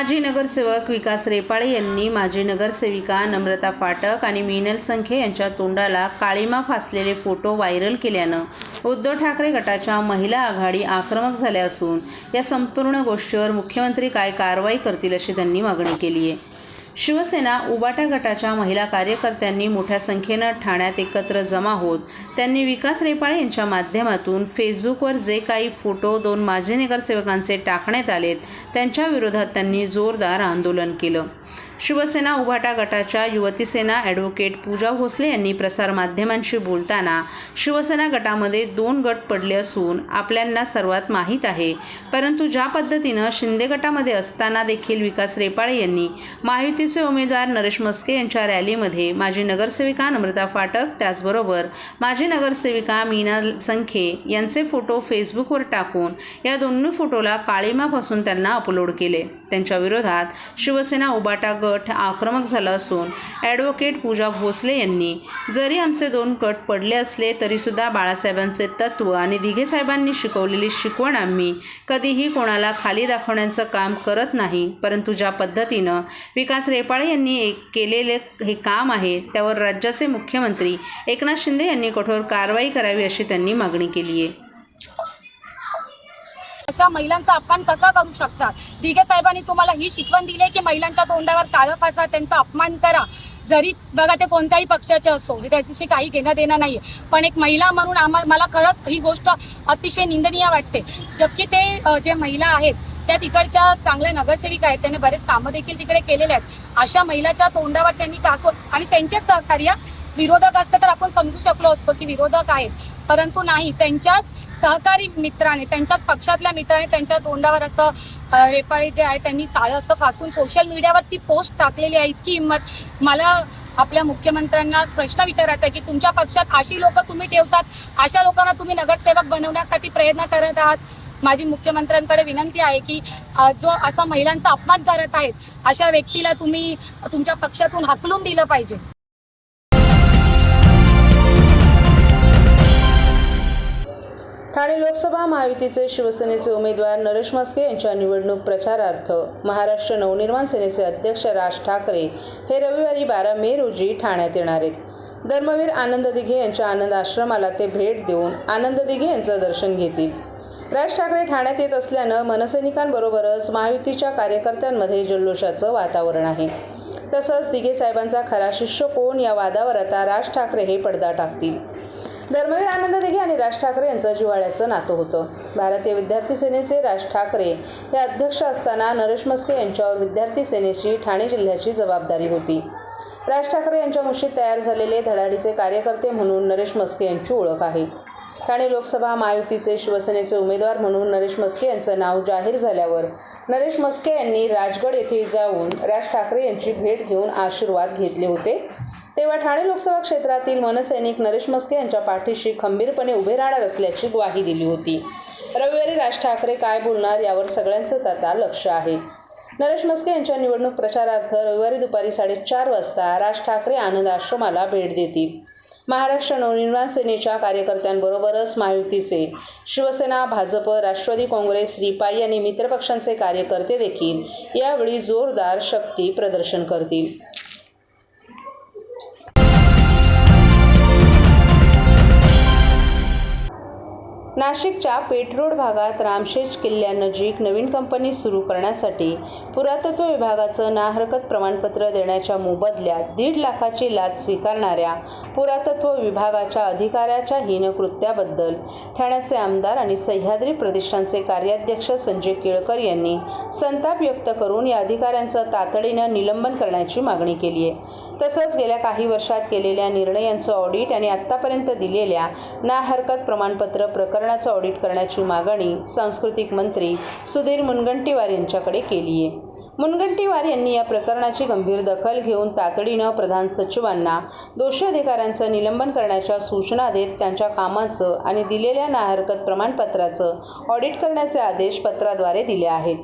माजी नगरसेवक विकास रेपाळे यांनी माजी नगरसेविका नम्रता फाटक आणि मिनल संखे यांच्या तोंडाला काळीमा फासलेले फोटो व्हायरल केल्यानं उद्धव ठाकरे गटाच्या महिला आघाडी आक्रमक झाल्या असून या संपूर्ण गोष्टीवर मुख्यमंत्री काय कारवाई करतील अशी त्यांनी मागणी केली आहे शिवसेना उबाटा गटाच्या महिला कार्यकर्त्यांनी मोठ्या संख्येनं ठाण्यात एकत्र जमा होत त्यांनी विकास रेपाळे यांच्या माध्यमातून फेसबुकवर जे काही फोटो दोन माजी नगरसेवकांचे टाकण्यात आलेत त्यांच्या विरोधात त्यांनी जोरदार आंदोलन केलं. शिवसेना उभाटा गटाच्या युवती सेना ॲडव्होकेट पूजा भोसले यांनी प्रसारमाध्यमांशी बोलताना शिवसेना गटामध्ये दोन गट पडले असून आपल्यांना सर्वात माहीत आहे. परंतु ज्या पद्धतीनं शिंदे गटामध्ये असताना देखील विकास रेपाळे यांनी महायुतीचे उमेदवार नरेश मस्के यांच्या रॅलीमध्ये माजी नगरसेविका नम्रता फाटक त्याचबरोबर माजी नगरसेविका मीना संखे यांचे फोटो फेसबुकवर टाकून या दोन्ही फोटोला काळीमापासून त्यांना अपलोड केले. त्यांच्या विरोधात शिवसेना उबाटा गट आक्रमक झाला असून ॲडव्होकेट पूजा भोसले यांनी जरी आमचे दोन गट पडले असले तरीसुद्धा बाळासाहेबांचे तत्त्व आणि दिघेसाहेबांनी शिकवलेली शिकवण आम्ही कधीही कोणाला खाली दाखवण्याचं काम करत नाही. परंतु ज्या पद्धतीनं विकास रेपाळे यांनी एक केलेले हे काम आहे त्यावर राज्याचे मुख्यमंत्री एकनाथ शिंदे यांनी कठोर कारवाई करावी अशी त्यांनी मागणी केली आहे अशा महिलांचा अपमान कसा करू शकतात? दिघे साहेबांनी तुम्हाला ही शिकवण दिली आहे की महिलांच्या तोंडावर काळं फासा त्यांचा अपमान करा. जरी बघा ते कोणत्याही पक्षाचे असो हे त्याच्याशी काही घेणं देणं नाही पण एक महिला म्हणून आम्हाला मला खरंच ही गोष्ट अतिशय निंदनीय वाटते. जबकी ते जे महिला आहेत त्या तिकडच्या चांगल्या नगरसेविका आहेत. त्यांनी बरेच कामं देखील तिकडे केलेले आहेत. अशा महिलाच्या तोंडावर त्यांनी कासव आणि त्यांचेच सहकार्य विरोधक असते तर आपण समजू शकलो असतो की विरोधक आहेत. परंतु नाही त्यांच्याच सहकारी मित्राने त्यांच्याच पक्षातल्या मित्राने त्यांच्या तोंडावर असं रेपाळी जे आहे त्यांनी काळं असं फासून सोशल मीडियावर ती पोस्ट टाकलेली आहे इतकी हिंमत. मला आपल्या मुख्यमंत्र्यांना प्रश्न विचारायचा आहे की तुमच्या पक्षात अशी लोक तुम्ही ठेवतात? अशा लोकांना तुम्ही नगरसेवक बनवण्यासाठी प्रयत्न करत आहात? माझी मुख्यमंत्र्यांकडे विनंती आहे की जो असा महिलांचा अपमान करत आहेत अशा व्यक्तीला तुम्ही तुमच्या पक्षातून हाकलून दिलं पाहिजे. ठाणे लोकसभा महायुतीचे शिवसेनेचे उमेदवार नरेश मस्के यांच्या निवडणूक प्रचारार्थ महाराष्ट्र नवनिर्माण सेनेचे अध्यक्ष राज ठाकरे हे रविवारी बारा मे रोजी ठाण्यात येणार आहेत. धर्मवीर आनंद दिघे यांच्या आनंद आश्रमाला ते भेट देऊन आनंद दिघे यांचं दर्शन घेतील. राज ठाकरे ठाण्यात येत असल्यानं मनसैनिकांबरोबरच महायुतीच्या कार्यकर्त्यांमध्ये जल्लोषाचं वातावरण आहे. तसंच दिघे साहेबांचा खरा शिष्य कोण या वादावर आता राज ठाकरे हे पडदा टाकतील. धर्मवीर आनंद दिघे आणि राज ठाकरे यांचं जिव्हाळ्याचं नातं होतं. भारतीय विद्यार्थी सेनेचे राज ठाकरे हे अध्यक्ष असताना नरेश मस्के यांच्यावर विद्यार्थी सेनेची ठाणे जिल्ह्याची जबाबदारी होती. राज ठाकरे यांच्या मुशीत तयार झालेले धडाडीचे कार्यकर्ते म्हणून नरेश मस्के यांची ओळख आहे. ठाणे लोकसभा महायुतीचे शिवसेनेचे उमेदवार म्हणून नरेश मस्के यांचं नाव जाहीर झाल्यावर नरेश मस्के यांनी राजगड येथे जाऊन राज ठाकरे यांची भेट घेऊन आशीर्वाद घेतले होते. तेव्हा ठाणे लोकसभा क्षेत्रातील मनसैनिक नरेश मस्के यांच्या पाठीशी खंबीरपणे उभे राहणार असल्याची ग्वाही दिली होती. रविवारी राज ठाकरे काय बोलणार यावर सगळ्यांचं आता लक्ष आहे. नरेश मस्के यांच्या निवडणूक प्रचारार्थ रविवारी दुपारी साडेचार वाजता राज ठाकरे आनंद आश्रमाला भेट देतील. महाराष्ट्र नवनिर्माण सेनेच्या कार्यकर्त्यांबरोबरच महायुतीचे शिवसेना भाजप राष्ट्रवादी काँग्रेस रिपाई आणि मित्रपक्षांचे कार्यकर्ते देखील यावेळी जोरदार शक्ती प्रदर्शन करतील. नाशिकच्या पेठरोड भागात रामशेज किल्ल्यानजीक नवीन कंपनी सुरू करण्यासाठी पुरातत्व विभागाचं नाहरकत प्रमाणपत्र देण्याच्या मोबदल्यात दीड लाखाची लाच स्वीकारणाऱ्या पुरातत्व विभागाच्या अधिकाऱ्याच्या हीनकृत्याबद्दल ठाण्याचे आमदार आणि सह्याद्री प्रतिष्ठानचे कार्याध्यक्ष संजय केळकर यांनी संताप व्यक्त करून या अधिकाऱ्यांचं तातडीनं निलंबन करण्याची मागणी केली आहे. तसंच गेल्या काही वर्षात केलेल्या निर्णयांचं ऑडिट आणि आत्तापर्यंत दिलेल्या ना हरकत प्रमाणपत्र प्रकरणाचं ऑडिट करण्याची मागणी सांस्कृतिक मंत्री सुधीर मुनगंटीवार यांच्याकडे केली आहे. मुनगंटीवार यांनी या प्रकरणाची गंभीर दखल घेऊन तातडीनं प्रधान सचिवांना दोषी अधिकाऱ्यांचं निलंबन करण्याच्या सूचना देत त्यांच्या कामाचं आणि दिलेल्या नाहरकत प्रमाणपत्राचं ऑडिट करण्याचे आदेश पत्राद्वारे दिले आहेत.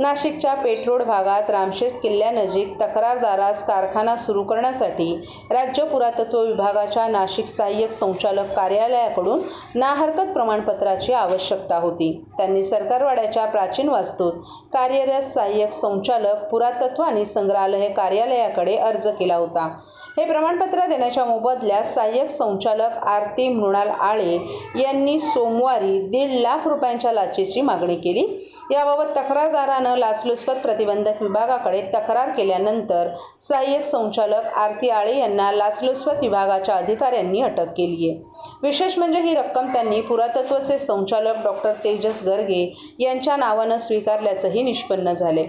नाशिकच्या पेठरोड भागात रामशेत किल्ल्यानजीक तक्रारदारास कारखाना सुरू करण्यासाठी राज्य पुरातत्व विभागाच्या नाशिक सहाय्यक संचालक कार्यालयाकडून नाहरकत प्रमाणपत्राची आवश्यकता होती. त्यांनी सरकारवाड्याच्या प्राचीन वास्तूत कार्यरत सहाय्यक संचालक पुरातत्व आणि संग्रहालय कार्यालयाकडे अर्ज केला होता. हे प्रमाणपत्र देण्याच्या मोबदल्यात सहाय्यक संचालक आरती मृणाल आळे यांनी सोमवारी दीड लाख रुपयांच्या लाचेची मागणी केली. याबाबत तक्रारदारानं लाचलुचपत प्रतिबंधक विभागाकडे तक्रार केल्यानंतर सहाय्यक संचालक आरती आळे यांना लाचलुचपत विभागाच्या अधिकाऱ्यांनी अटक केली आहे विशेष म्हणजे ही रक्कम त्यांनी पुरातत्वचे संचालक डॉक्टर तेजस गर्गे यांच्या नावानं स्वीकारल्याचंही निष्पन्न झाले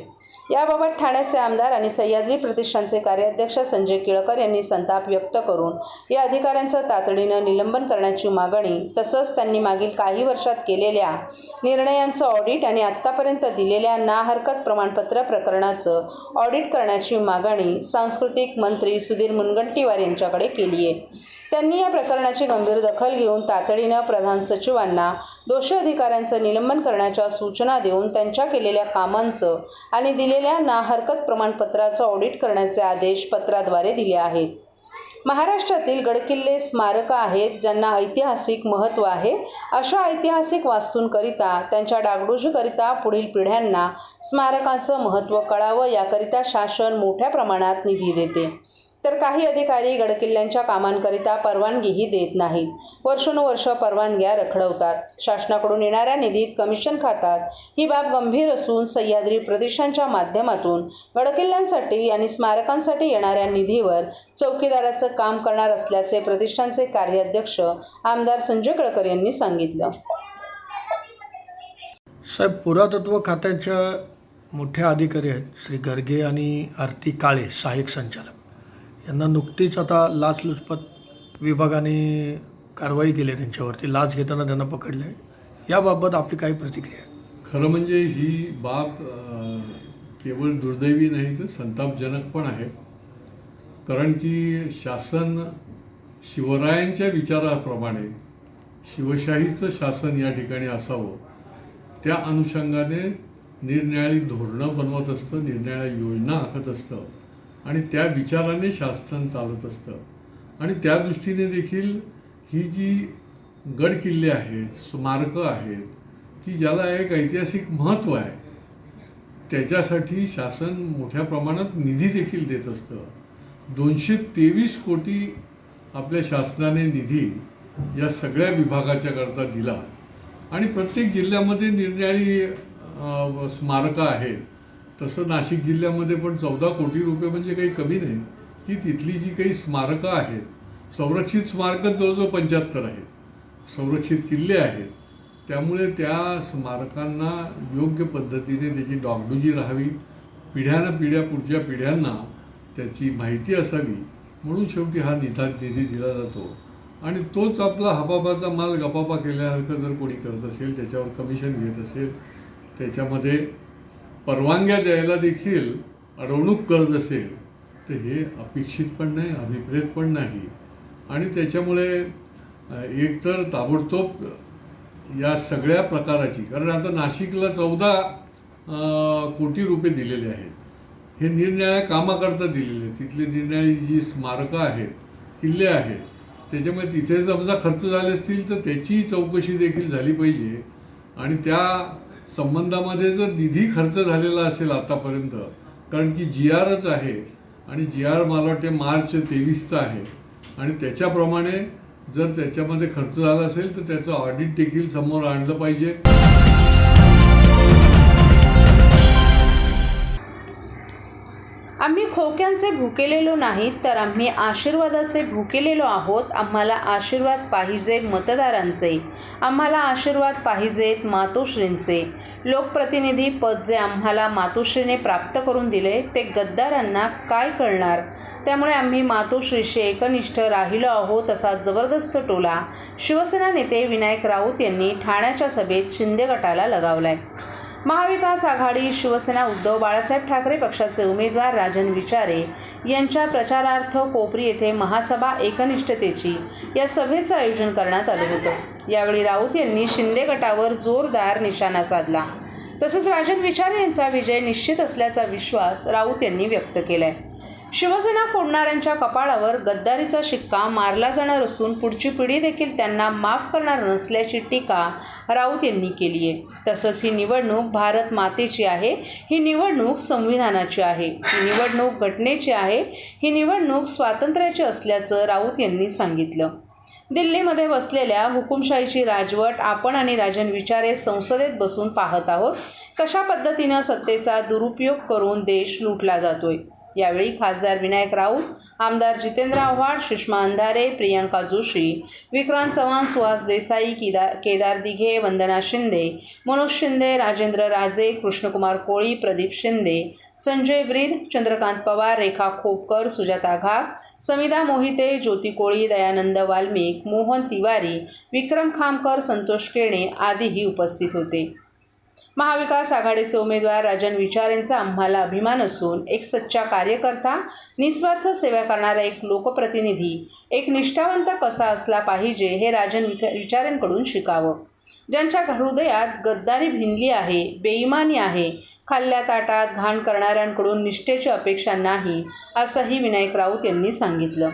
याबाबत ठाण्याचे आमदार आणि सह्याद्री प्रतिष्ठानचे कार्याध्यक्ष संजय केळकर यांनी संताप व्यक्त करून या अधिकाऱ्यांचं तातडीनं निलंबन करण्याची मागणी तसंच त्यांनी मागील काही वर्षात केलेल्या निर्णयांचं ऑडिट आणि आत्तापर्यंत दिलेल्या ना हरकत प्रमाणपत्र प्रकरणाचं ऑडिट करण्याची मागणी सांस्कृतिक मंत्री सुधीर मुनगंटीवार यांच्याकडे केली आहे त्यांनी या प्रकरणाची गंभीर दखल घेऊन तातडीनं प्रधान सचिवांना दोषी अधिकाऱ्यांचं निलंबन करण्याच्या सूचना देऊन त्यांच्या केलेल्या कामांचं आणि दिलेल्या ना हरकत प्रमाणपत्राचं ऑडिट करण्याचे आदेश पत्राद्वारे दिले आहेत. महाराष्ट्रातील गडकिल्ले स्मारकं आहेत ज्यांना ऐतिहासिक महत्त्व आहे अशा ऐतिहासिक वास्तूंकरिता त्यांच्या डागडुजीकरिता पुढील पिढ्यांना स्मारकांचं महत्त्व कळावं याकरिता शासन मोठ्या प्रमाणात निधी देते. तर काही अधिकारी गडकिल्ल्यांच्या कामांकरिता परवानगीही देत नाहीत. वर्षानुवर्ष परवानग्या रखडवतात. शासनाकडून येणाऱ्या निधीत कमिशन खातात. ही बाब गंभीर असून सह्याद्री प्रदेशांच्या माध्यमातून गडकिल्ल्यांसाठी आणि स्मारकांसाठी येणाऱ्या निधीवर चौकीदाराचं काम करणार असल्याचे प्रतिष्ठानचे कार्याध्यक्ष आमदार संजय कळकर यांनी सांगितलं. साहेब पुरातत्व खात्याच्या मोठ्या अधिकारी आहेत. श्री गर्गे आणि आरती काळे सहाय्यक संचालक. यांना नुकतीच आता लाचलुचपत विभागाने कारवाई केली आहे त्यांच्यावरती. लाच घेताना त्यांना पकडलं आहे याबाबत आपली काही प्रतिक्रिया आहे? खरं म्हणजे ही बाब केवळ दुर्दैवी नाही तर संतापजनक पण आहे. कारण की शासन शिवरायांच्या विचाराप्रमाणे शिवशाहीचं शासन या ठिकाणी असावं. त्या अनुषंगाने निरनिराळी धोरणं बनवत असतं निरनिराळ्या योजना आखत असतं. आणि त्या विचाराने शासन चालत असतं. आणि त्या दृष्टीने देखील ही जी गडकिल्ले आहेत स्मारकं आहेत की ज्याला एक ऐतिहासिक महत्त्व आहे त्याच्यासाठी शासन मोठ्या प्रमाणात निधी देखील देत असतं. दोनशे तेवीस कोटी आपल्या शासनाने निधी या सगळ्या विभागाच्या करता दिला. आणि प्रत्येक जिल्ह्यामध्ये निरनिराळी स्मारकं आहेत. तसं नाशिक जिल्ह्यामध्ये पण चौदा कोटी रुपये म्हणजे काही कमी नाही. की तिथली जी काही स्मारकं आहेत संरक्षित स्मारकं जवळजवळ पंच्याहत्तर आहेत. संरक्षित किल्ले आहेत. त्यामुळे त्या स्मारकांना योग्य पद्धतीने त्याची डॉगडुजी राहावी पिढ्यानं पिढ्या पुढच्या पिढ्यांना त्याची माहिती असावी म्हणून शेवटी हा निधान निधी दिला जातो. आणि तोच आपला हबाबाचा माल गपापा केल्यासारखं जर कोणी करत असेल त्याच्यावर कमिशन घेत असेल त्याच्यामध्ये परवानग्या द्यायला देखील अडवणूक करत असेल तर हे अपेक्षित पण नाही अभिप्रेत पण नाही. आणि त्याच्यामुळे एकतर ताबडतोब या सगळ्या प्रकाराची कारण आता नाशिकला चौदा कोटी रुपये दिलेले आहेत. हे निरनिराळ्या कामाकरता दिलेले आहेत. तिथली निरनिराळी जी स्मारकं आहेत किल्ले आहेत त्याच्यामुळे तिथे समजा खर्च झाले असतील तर त्याची चौकशी देखील झाली पाहिजे. आणि त्या संबंधामध्ये जर निधी खर्च झालेला असेल आतापर्यंत कारण की जी आरच आहे आणि जी आर मला वाटते मार्च तेवीसचा आहे आणि त्याच्याप्रमाणे जर त्याच्यामध्ये खर्च झाला असेल तर त्याचं ऑडिट देखील समोर आणलं पाहिजे. आम्ही भुकेलेलो नाहीत तर आम्ही आशीर्वादाचे भुकेलेलो आहोत. आम्हाला आशीर्वाद पाहिजे मतदारांचे. आम्हाला आशीर्वाद पाहिजेत मातोश्रींचे. लोकप्रतिनिधी पद जे आम्हाला मातोश्रीने प्राप्त करून दिले ते गद्दारांना काय कळणार? त्यामुळे आम्ही मातोश्रीशी एकनिष्ठ राहिलो आहोत असा जबरदस्त टोला शिवसेना नेते विनायक राऊत यांनी ठाण्याच्या सभेत शिंदे गटाला लगावलाय. महाविकास आघाडी शिवसेना उद्धव बाळासाहेब ठाकरे पक्षाचे उमेदवार राजन विचारे यांच्या प्रचारार्थ कोपरी येथे महासभा एकनिष्ठतेची या सभेचं आयोजन करण्यात आलं होतं. यावेळी राऊत यांनी शिंदे गटावर जोरदार निशाणा साधला. तसंच राजन विचारे यांचा विजय निश्चित असल्याचा विश्वास राऊत यांनी व्यक्त केला आहे शिवसेना फोडणाऱ्यांच्या कपाळावर गद्दारीचा शिक्का मारला जाणार असून पुढची पिढी देखील त्यांना माफ करणार नसल्याची टीका राऊत यांनी केली आहे. तसंच ही निवडणूक भारत मातेची आहे ही निवडणूक संविधानाची आहे ही निवडणूक घटनेची आहे ही निवडणूक स्वातंत्र्याची असल्याचं राऊत यांनी सांगितलं. दिल्लीमध्ये बसलेल्या हुकुमशाहीची राजवट आपण आणि राजन विचारे संसदेत बसून पाहत आहोत. कशा पद्धतीनं सत्तेचा दुरुपयोग करून देश लुटला जातोय? यावेळी खासदार विनायक राऊत आमदार जितेंद्र आव्हाड सुषमा अंधारे प्रियंका जोशी विक्रांत चव्हाण सुहास देसाई किदा केदार दिघे वंदना शिंदे मनोज शिंदे राजेंद्र राजे कृष्णकुमार कोळी प्रदीप शिंदे संजय ब्रीद चंद्रकांत पवार रेखा खोपकर सुजाता घाग समिदा मोहिते ज्योती कोळी दयानंद वाल्मिक मोहन तिवारी विक्रम खामकर संतोष केणे आदीही उपस्थित होते. महाविकास आघाडीचे उमेदवार राजन विचारेंचा आम्हाला अभिमान असून एक सच्चा कार्यकर्ता निस्वार्थ सेवा करणारा एक लोकप्रतिनिधी एक निष्ठावंत कसा असला पाहिजे हे राजन विक शिकावं. ज्यांच्या हृदयात गद्दारी भिनली आहे बेईमानी आहे खाल्ल्या ताटात घाण करणाऱ्यांकडून निष्ठेची अपेक्षा नाही असंही विनायक राऊत यांनी सांगितलं.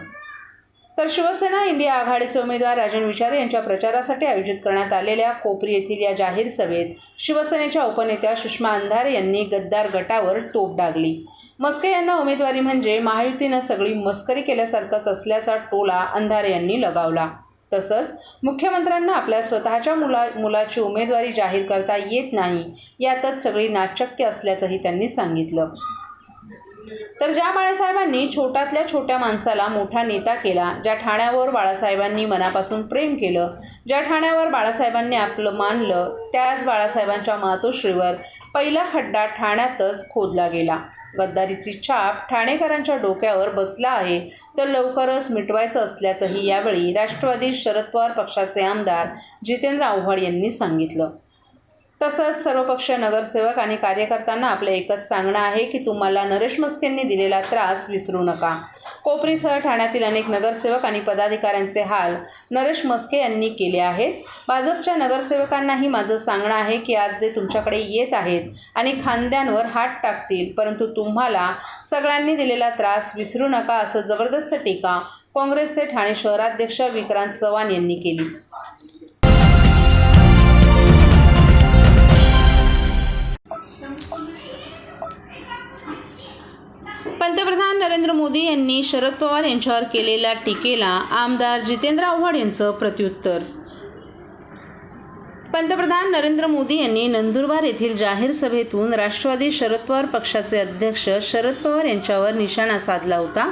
तर शिवसेना इंडिया आघाडीचे उमेदवार राजन विचारे यांच्या प्रचारासाठी आयोजित करण्यात आलेल्या कोपरी येथील या जाहीर सभेत शिवसेनेच्या उपनेत्या सुषमा अंधारे यांनी गद्दार गटावर तोप डागली. मस्के यांना उमेदवारी म्हणजे महायुतीनं सगळी मस्करी केल्यासारखंच असल्याचा टोला अंधारे यांनी लगावला. तसंच मुख्यमंत्र्यांना आपल्या स्वतःच्या मुला मुलाची उमेदवारी जाहीर करता येत नाही यातच सगळी नाचक्य असल्याचंही त्यांनी सांगितलं. तर ज्या बाळासाहेबांनी छोट्यातल्या छोट्या माणसाला मोठा नेता केला ज्या ठाण्यावर बाळासाहेबांनी मनापासून प्रेम केलं ज्या ठाण्यावर बाळासाहेबांनी आपलं मानलं त्याच बाळासाहेबांच्या मातोश्रीवर पहिला खड्डा ठाण्यातच खोदला गेला. गद्दारीची छाप ठाणेकरांच्या डोक्यावर बसला आहे तर लवकरच मिटवायचं असल्याचंही यावेळी राष्ट्रवादी शरद पवार पक्षाचे आमदार जितेंद्र आव्हाड यांनी सांगितलं. तसंच सर्वपक्षीय नगरसेवक आणि कार्यकर्त्यांना आपलं एकच सांगणं आहे की तुम्हाला नरेश मस्केंनी दिलेला त्रास विसरू नका. कोपरीसह ठाण्यातील अनेक नगरसेवक आणि पदाधिकाऱ्यांचे हाल नरेश मस्के यांनी केले आहेत. भाजपच्या नगरसेवकांनाही माझं सांगणं आहे की आज जे तुमच्याकडे येत आहेत आणि खांद्यांवर हात टाकतील परंतु तुम्हाला सगळ्यांनी दिलेला त्रास विसरू नका असं जबरदस्त टीका काँग्रेसचे ठाणे शहराध्यक्ष विक्रांत चव्हाण यांनी केली. पंतप्रधान नरेंद्र मोदी यांनी शरद पवार यांच्यावर केलेल्या टीकेला आमदार जितेंद्र आव्हाड यांचं प्रत्युत्तर. पंतप्रधान नरेंद्र मोदी यांनी नंदुरबार येथील जाहीर सभेतून राष्ट्रवादी शरद पवार पक्षाचे अध्यक्ष शरद पवार यांच्यावर निशाणा साधला होता.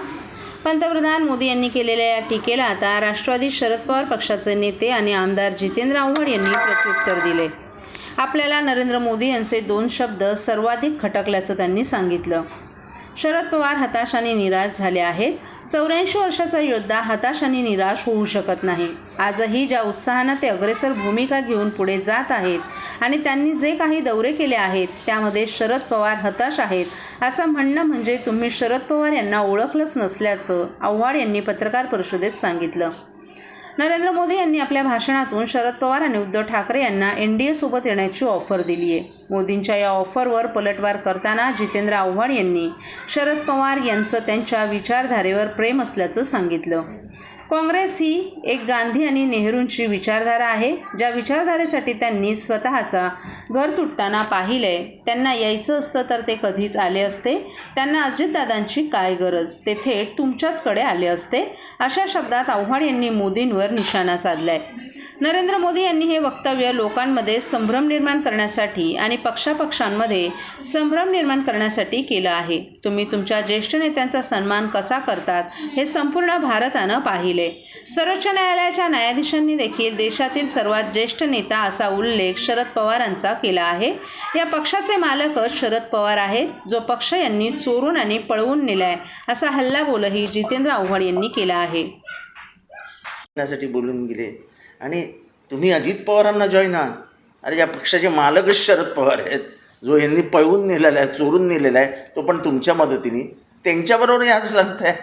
पंतप्रधान मोदी यांनी केलेल्या या टीकेला आता राष्ट्रवादी शरद पवार पक्षाचे नेते आणि आमदार जितेंद्र आव्हाड यांनी प्रत्युत्तर दिले. आपल्याला नरेंद्र मोदी यांचे दोन शब्द सर्वाधिक खटकल्याचं त्यांनी सांगितलं. शरद पवार हताश आणि निराश झाले आहेत. चौऱ्याऐंशी वर्षाचा योद्धा हताश आणि निराश होऊ शकत नाही. आजही ज्या उत्साहानं ते अग्रेसर भूमिका घेऊन पुढे जात आहेत आणि त्यांनी जे काही दौरे केले आहेत त्यामध्ये शरद पवार हताश आहेत असं म्हणणं म्हणजे तुम्ही शरद पवार यांना ओळखलंच नसल्याचं आव्हाड यांनी पत्रकार परिषदेत सांगितलं. नरेंद्र मोदी यांनी आपल्या भाषणातून शरद पवार आणि उद्धव ठाकरे यांना एन डी एसोबत येण्याची ऑफर दिली आहे. मोदींच्या या ऑफरवर पलटवार करताना जितेंद्र आव्हाड यांनी शरद पवार यांचं त्यांच्या विचारधारेवर प्रेम असल्याचं सांगितलं. काँग्रेस ही एक गांधी आणि नेहरूंची विचारधारा आहे. ज्या विचारधारेसाठी त्यांनी स्वतःचा घर तुटताना पाहिलंय त्यांना यायचं असतं तर ते कधीच आले असते. त्यांना अजितदादांची काय गरज? ते थेट तुमच्याचकडे आले असते. अशा शब्दात आव्हाड यांनी मोदींवर निशाणा साधलाय. नरेंद्र मोदी यांनी हे वक्तव्य लोकांमध्ये संभ्रम निर्माण करण्यासाठी आणि पक्षापक्षांमध्ये संभ्रम निर्माण करण्यासाठी केलं आहे. तुम्ही तुमच्या ज्येष्ठ नेत्यांचा सन्मान कसा करतात हे संपूर्ण भारतानं पाहिले. सर्वोच्च न्यायालयाच्या न्यायाधीशांनी देखील देशातील सर्वात ज्येष्ठ नेता असा उल्लेख शरद पवारांचा केला आहे. या पक्षाचे मालकच शरद पवार आहेत जो पक्ष यांनी चोरून आणि पळवून नेलाय असा हल्लाबोलही जितेंद्र आव्हाड यांनी केला आहे. त्यासाठी बोलून गेले. आणि तुम्ही अजित पवारांना जॉईन आहात. अरे या पक्षाचे मालकच शरद पवार आहेत. जो यांनी पळवून नेलेला आहे चोरून नेलेला आहे तो पण तुमच्या मदतीने. त्यांच्याबरोबर याच सांगताय.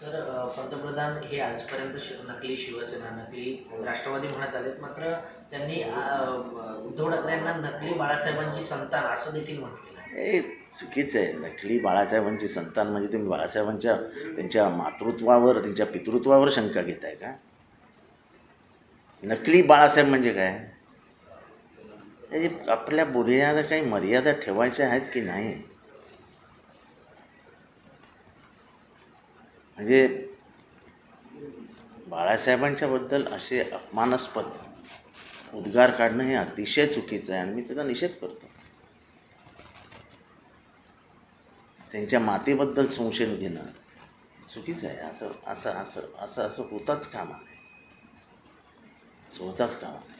सर पंतप्रधान हे आजपर्यंत शि- नकली शिवसेना नकली राष्ट्रवादी म्हणत आलेत. मात्र त्यांनी उद्धव ठाकरे यांना नकली बाळासाहेबांची संतान असं देखील म्हटलं हे चुकीचं आहे. नकली बाळासाहेबांची संतान म्हणजे तुम्ही बाळासाहेबांच्या त्यांच्या मातृत्वावर त्यांच्या पितृत्वावर शंका घेताय का? नकली बाळासाहेब म्हणजे काय? त्याची आपल्या बोलण्याला काही मर्यादा ठेवायच्या आहेत की नाही? म्हणजे बाळासाहेबांच्या बद्दल असे अपमानास्पद उद्गार काढणं हे अतिशय चुकीचं आहे आणि मी त्याचा निषेध करतो. त्यांच्या मातेबद्दल संशय घेणं चुकीचं आहे. असं असं असं असं असं होताच कामा नये. असं होताच कामा नये.